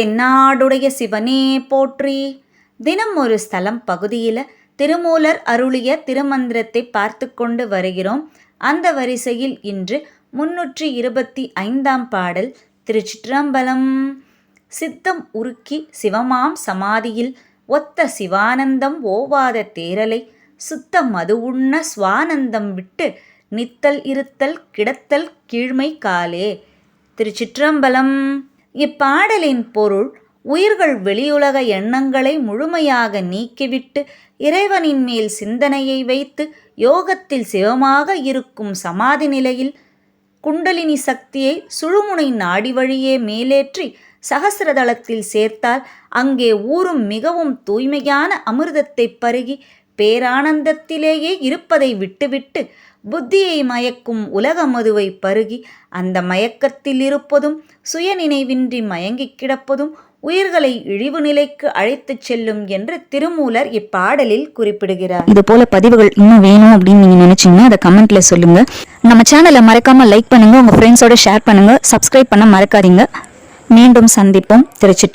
தென்னாடுடைய சிவனே போற்றி. தினம் ஒரு ஸ்தலம் பகுதியில் திருமூலர் அருளிய திருமந்திரத்தை பார்த்து கொண்டு வருகிறோம். அந்த வரிசையில் இன்று முன்னூற்றி இருபத்தி ஐந்தாம் பாடல் திருச்சிற்றம்பலம். சித்தம் உருக்கி சிவமாம் சமாதியில் ஒத்த சிவானந்தம் ஓவாத தேரலை. சுத்த மது உண்ண சுவானந்தம் விட்டு நித்தல் இருத்தல் கிடத்தல் கீழ்மை காலே. திருச்சிற்றம்பலம். இப்பாடலின் பொருள் உயிர்கள் வெளியுலக எண்ணங்களை முழுமையாக நீக்கிவிட்டு இறைவனின் மேல் சிந்தனையை வைத்து யோகத்தில் சிவமாக இருக்கும் சமாதி நிலையில் குண்டலினி சக்தியை சுழுமுனை நாடி வழியே மேலேற்றி சகசிரதளத்தில் சேர்த்தால் அங்கே ஊறும் மிகவும் தூய்மையான அமிர்தத்தை பருகி பேரானந்தத்திலேயே இருப்பதை விட்டுவிட்டு புத்தியை மயக்கும் உலக மதுவை பருகி அந்த மயக்கத்தில் இருப்பதும் சுயநினைவின்றி மயங்கிக் கிடப்பதும் உயிர்களை இழிவு நிலைக்கு அழைத்துச் செல்லும் என்று திருமூலர் இப்பாடலில் குறிப்பிடுகிறார். இது போல பதிவுகள் இன்னும் வேணும் அப்படின்னு நீங்க நினைச்சீங்கன்னா அதை கமெண்ட்ல சொல்லுங்க. நம்ம சேனலை மறக்காம லைக் பண்ணுங்க உங்க ஃப்ரெண்ட்ஸோட ஷேர் பண்ணுங்க சப்ஸ்கிரைப் பண்ண மறக்காதீங்க. மீண்டும் சந்திப்போம். திருச்சிற்று